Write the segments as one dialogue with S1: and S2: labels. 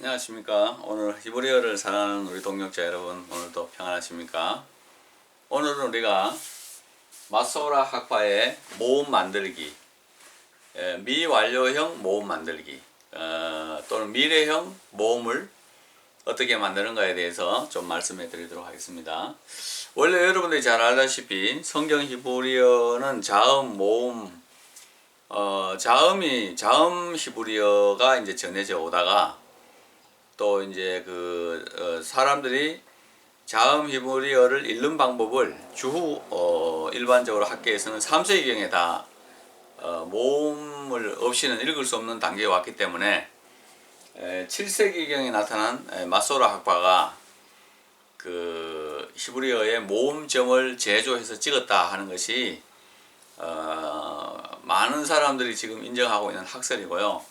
S1: 안녕하십니까. 오늘 히브리어를 사랑하는 우리 동역자 여러분, 오늘도 평안하십니까? 오늘은 우리가 마소라 학파의 모음 만들기, 에, 미완료형 모음 만들기, 어, 또는 미래형 모음을 어떻게 만드는가에 대해서 좀 말씀해 드리도록 하겠습니다. 원래 여러분들이 잘 알다시피 성경 히브리어는 자음, 모음, 어, 자음이, 자음 히브리어가 이제 전해져 오다가 또 이제 그 어, 사람들이 자음 히브리어를 읽는 방법을 주후 어, 일반적으로 학계에서는 3세기경에 다 어, 모음을 없이는 읽을 수 없는 단계에 왔기 때문에 에, 7세기경에 나타난 에, 마소라 학파가 그 히브리어의 모음점을 제조해서 찍었다 하는 것이 어, 많은 사람들이 지금 인정하고 있는 학설이고요.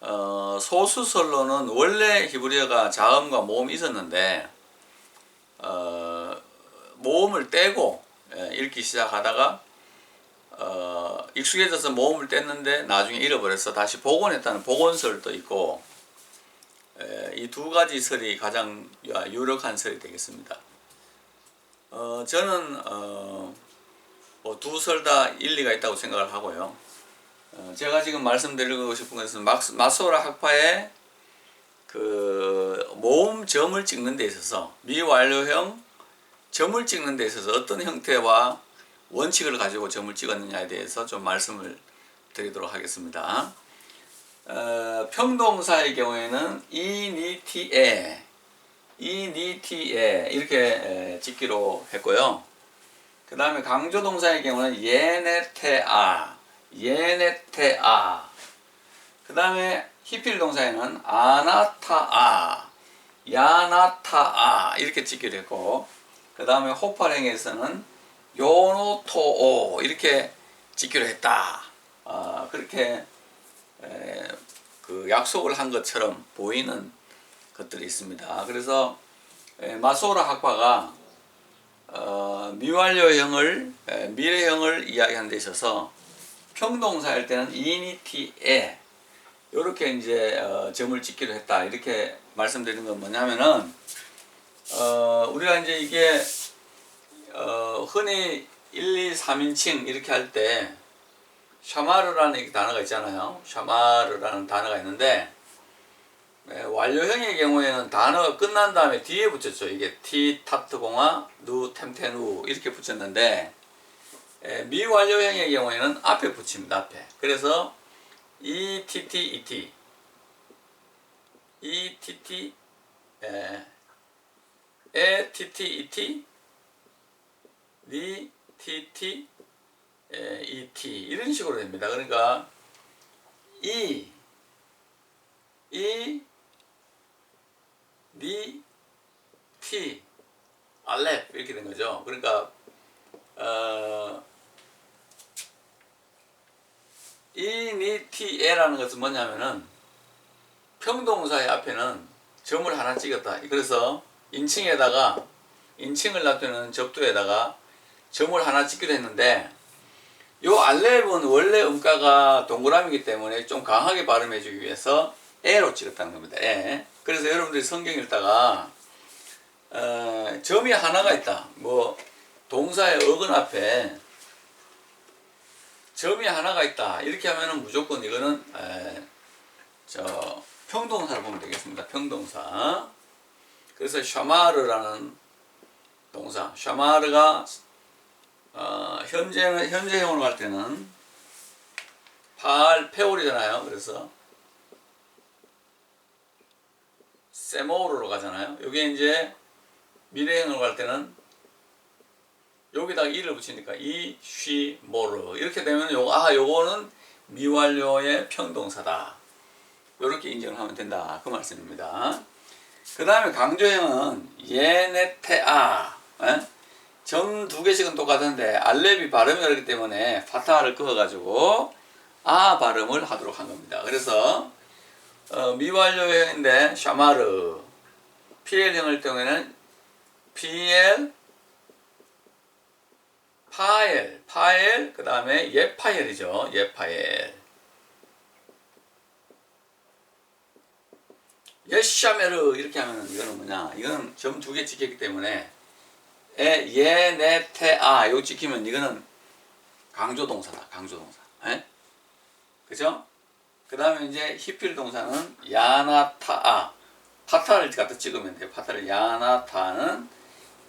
S1: 어, 소수설로는 원래 히브리어가 자음과 모음이 있었는데 어, 모음을 떼고 예, 읽기 시작하다가 어, 익숙해져서 모음을 뗐는데 나중에 잃어버려서 다시 복원했다는 복원설도 있고 이 두 가지 설이 가장 유력한 설이 되겠습니다. 어, 저는 어, 뭐 두설 다 일리가 있다고 생각을 하고요. 어, 제가 지금 말씀드리고 싶은 것은 마소라 학파의 그 모음 점을 찍는 데 있어서 미완료형 점을 찍는 데 있어서 어떤 형태와 원칙을 가지고 점을 찍었느냐에 대해서 좀 말씀을 드리도록 하겠습니다. 어, 평동사의 경우에는 이니티에 이니티에 이렇게 에, 찍기로 했고요. 그 다음에 강조동사의 경우는 예네테아 예네테아. 그 다음에 히필 동사에는 아나타아. 야나타아. 이렇게 찍기로 했고 그 다음에 호팔행에서는 요노토오. 이렇게 찍기로 했다. 아, 그렇게 에, 그 약속을 한 것처럼 보이는 것들이 있습니다. 그래서 에, 마소라 학파가 어, 미완료형을 에, 미래형을 이야기하는 데 있어서 평동사일 때는 이니티에 이렇게 이제 어, 점을 찍기로 했다 이렇게 말씀드리는 건 뭐냐면은 어, 우리가 이제 이게 어, 흔히 1, 2, 3인칭 이렇게 할 때 샤마르라는 이 단어가 있잖아요. 샤마르라는 단어가 있는데 네, 완료형의 경우에는 단어가 끝난 다음에 뒤에 붙였죠. 이게 티 타트 공화 누 템테누 이렇게 붙였는데 에, 미완료형의 경우에는 앞에 붙입니다. 앞에. 그래서 E T T E T E T T 에, 에 T T E T 니 T T 에, E 이런 식으로 됩니다. 그러니까 E E 니 T 알렙 이렇게 된 거죠. 그러니까 어, 이니티에라는 것은 뭐냐면은 평동사의 앞에는 점을 하나 찍었다. 그래서 인칭에다가 인칭을 놔두는 접두에다가 점을 하나 찍기로 했는데 요 알렙은 원래 음가가 동그라미이기 때문에 좀 강하게 발음해 주기 위해서 에로 찍었다는 겁니다. 에. 그래서 여러분들이 성경 읽다가 어, 점이 하나가 있다. 뭐 동사의 어근 앞에 점이 하나가 있다. 이렇게 하면은 무조건 이거는 에, 저 평동사를 보면 되겠습니다. 평동사. 그래서 샤마르라는 동사. 샤마르가 어, 현재는 현재형으로 갈 때는 팔 페올이잖아요. 그래서 세모르로 가잖아요. 이게 이제 미래형으로 갈 때는 여기다가 이를 붙이니까 이, 쉬, 모르 이렇게 되면 요거 아 요거는 미완료의 평동사다. 이렇게 인정을 하면 된다. 그 말씀입니다. 그 다음에 강조형은 예네테아 점 두 개씩은 똑같은데 알렙이 발음이 어렵기 때문에 파타를 그어가지고 아 발음을 하도록 한 겁니다. 그래서 어, 미완료형인데 샤마르 PL형일 경우에는 PL 파엘, 파엘, 그 다음에 예파엘이죠. 예파엘. 예샤메르 이렇게 하면 이거는 뭐냐? 이거는 점 두 개 찍혔기 때문에 에, 예, 네, 테, 아, 요 찍히면 이거는 강조 동사다. 강조 동사. 에? 그죠? 그 다음에 이제 히필 동사는 야나타아. 파타를 갖다 찍으면 돼요. 파타를 야나타는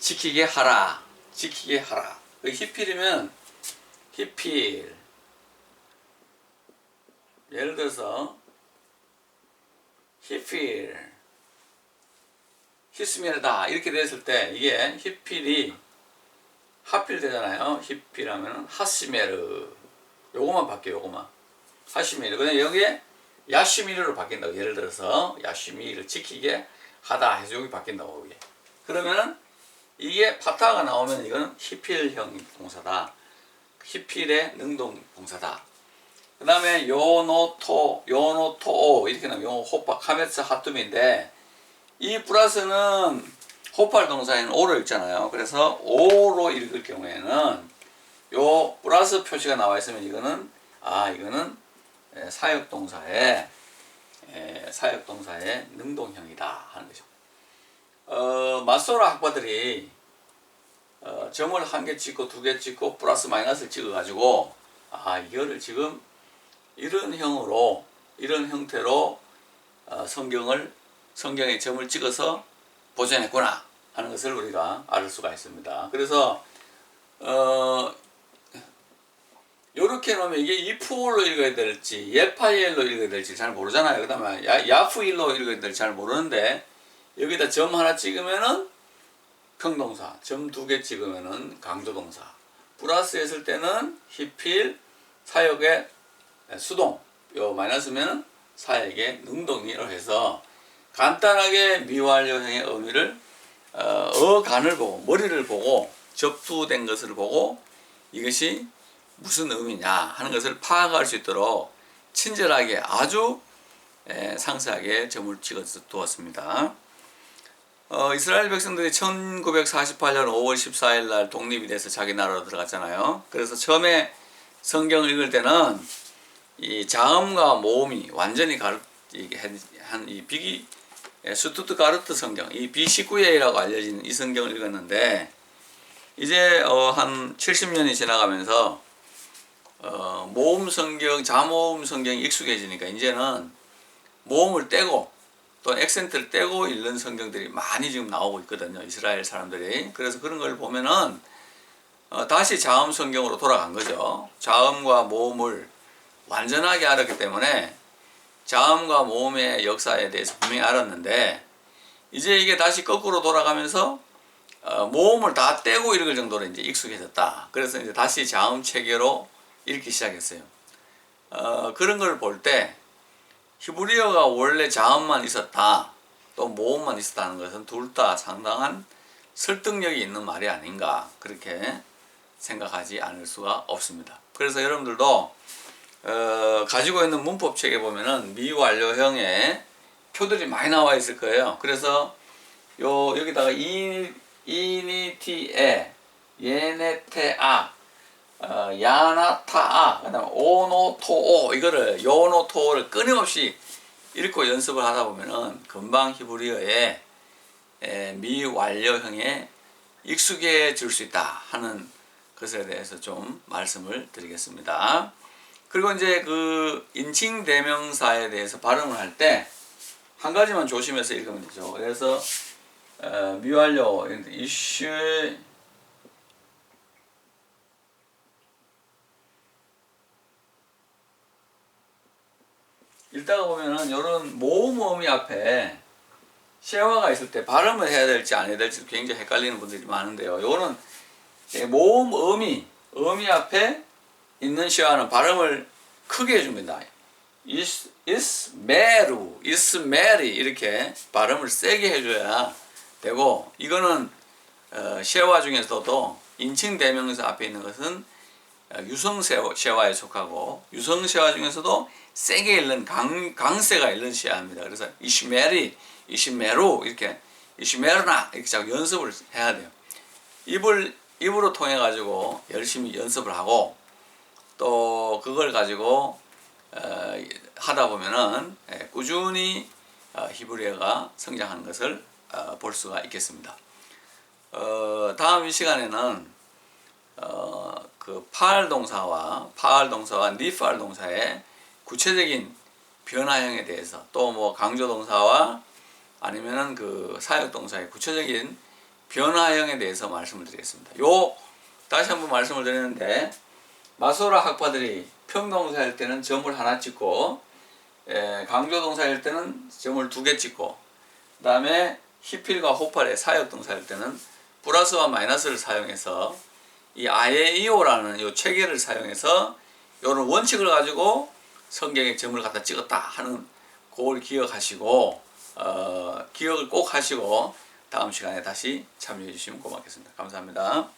S1: 지키게 하라. 지키게 하라. 그 히필이면 히필. 예를 들어서 히필 히스미르다 이렇게 됐을 때 이게 히필이 하필 되잖아요. 히필 하면은 하시메르 요거만 바뀌어요. 요거만 하시미르 그냥 여기에 야시미르로 바뀐다고 예를 들어서 야시미를 지키게 하다 해서 여기 바뀐다고 여기 그러면은 이게 파타가 나오면 이거는 히필형 동사다. 히필의 능동 동사다. 그 다음에 요노토, 요노토 이렇게 나면 요 호파 카메츠 하툼인데 이 플러스는 호팔 동사에는 오로 읽잖아요. 그래서 오로 읽을 경우에는 요 플러스 표시가 나와 있으면 이거는 아 이거는 에, 사역 동사의 에, 사역 동사의 능동형이다 하는 거죠. 어, 마소라 학파들이 어, 점을 한 개 찍고 두 개 찍고 플러스 마이너스를 찍어 가지고 아 이거를 지금 이런 형으로 이런 형태로 어, 성경을 성경에 점을 찍어서 보존했구나 하는 것을 우리가 알 수가 있습니다. 그래서 어 요렇게 놓으면 이게 이프올로 읽어야 될지 예파이엘로 읽어야 될지 잘 모르잖아요. 그다음에 야, 야프일로 읽어야 될지 잘 모르는데 여기다 점 하나 찍으면은 평동사, 점 두 개 찍으면은 강조동사, 플러스 했을 때는 히필, 사역의 수동, 요 마이너스면 사역의 능동이라고 해서 간단하게 미완료형의 의미를 어, 어간을 보고 머리를 보고 접두된 것을 보고 이것이 무슨 의미냐 하는 것을 파악할 수 있도록 친절하게 아주 에, 상세하게 점을 찍어 두었습니다. 어, 이스라엘 백성들이 1948년 5월 14일 날 독립이 돼서 자기 나라로 들어갔잖아요. 그래서 처음에 성경을 읽을 때는 이 자음과 모음이 완전히 가르 한이 비기 예, 수투트 가르트 성경 이 B19A라고 알려진 이 성경을 읽었는데 이제 어, 한 70년이 지나가면서 어, 모음 성경 자모음 성경이 익숙해지니까 이제는 모음을 떼고 또 액센트를 떼고 읽는 성경들이 많이 지금 나오고 있거든요 이스라엘 사람들이 그래서 그런 걸 보면은 어, 다시 자음 성경으로 돌아간 거죠 자음과 모음을 완전하게 알았기 때문에 자음과 모음의 역사에 대해서 분명히 알았는데 이제 이게 다시 거꾸로 돌아가면서 어, 모음을 다 떼고 읽을 정도로 이제 익숙해졌다. 그래서 이제 다시 자음 체계로 읽기 시작했어요. 어, 그런 걸 볼때 히브리어가 원래 자음만 있었다, 또 모음만 있었다는 것은 둘 다 상당한 설득력이 있는 말이 아닌가 그렇게 생각하지 않을 수가 없습니다. 그래서 여러분들도 어, 가지고 있는 문법 책에 보면은 미완료형의 표들이 많이 나와 있을 거예요. 그래서 요 여기다가 이 이니티에 예네테아 어, 야나타아 그다음에 오노토오 이거를 요노토를 끊임없이 읽고 연습을 하다 보면은 금방 히브리어의 에, 미완료형에 익숙해질 수 있다 하는 것에 대해서 좀 말씀을 드리겠습니다. 그리고 이제 그 인칭 대명사에 대해서 발음을 할 때 한 가지만 조심해서 읽으면 되죠. 그래서 어, 미완료 이슈 읽다가 보면은 이런 모음음이 앞에 쉐화가 있을 때 발음을 해야 될지 안 해야 될지 굉장히 헷갈리는 분들이 많은데요. 요거는 모음음이 음이 앞에 있는 시와는 발음을 크게 해줍니다. is, is meru, is mary 이렇게 발음을 세게 해줘야 되고 이거는 어, 쉐와 중에서도 인칭 대명사 앞에 있는 것은 어, 유성 쉐와에 속하고 유성 쉐와 중에서도 세게 읽는 강, 강세가 읽는 쉐와입니다. 그래서 이시메리, 이시메루 이렇게 이시메르나 이렇게 자꾸 연습을 해야 돼요. 입을 입으로 통해 가지고 열심히 연습을 하고 또 그걸 가지고 어, 하다 보면은 예, 꾸준히 어, 히브리어가 성장하는 것을 어, 볼 수가 있겠습니다. 어, 다음 이 시간에는 어, 그 파알 동사와 파알 동사와 니파알 동사의 구체적인 변화형에 대해서 또 뭐 강조 동사와 아니면은 그 사역 동사의 구체적인 변화형에 대해서 말씀을 드리겠습니다. 요 다시 한번 말씀을 드리는데 마소라 학파들이 평동사일 때는 점을 하나 찍고 에, 강조 동사일 때는 점을 두 개 찍고 그다음에 히필과 호팔의 사역 동사일 때는 플러스와 마이너스를 사용해서 이 아에이오라는 요 체계를 사용해서 요런 원칙을 가지고 성경에 점을 갖다 찍었다 하는 그걸 기억하시고 어, 기억을 꼭 하시고 다음 시간에 다시 참여해 주시면 고맙겠습니다. 감사합니다.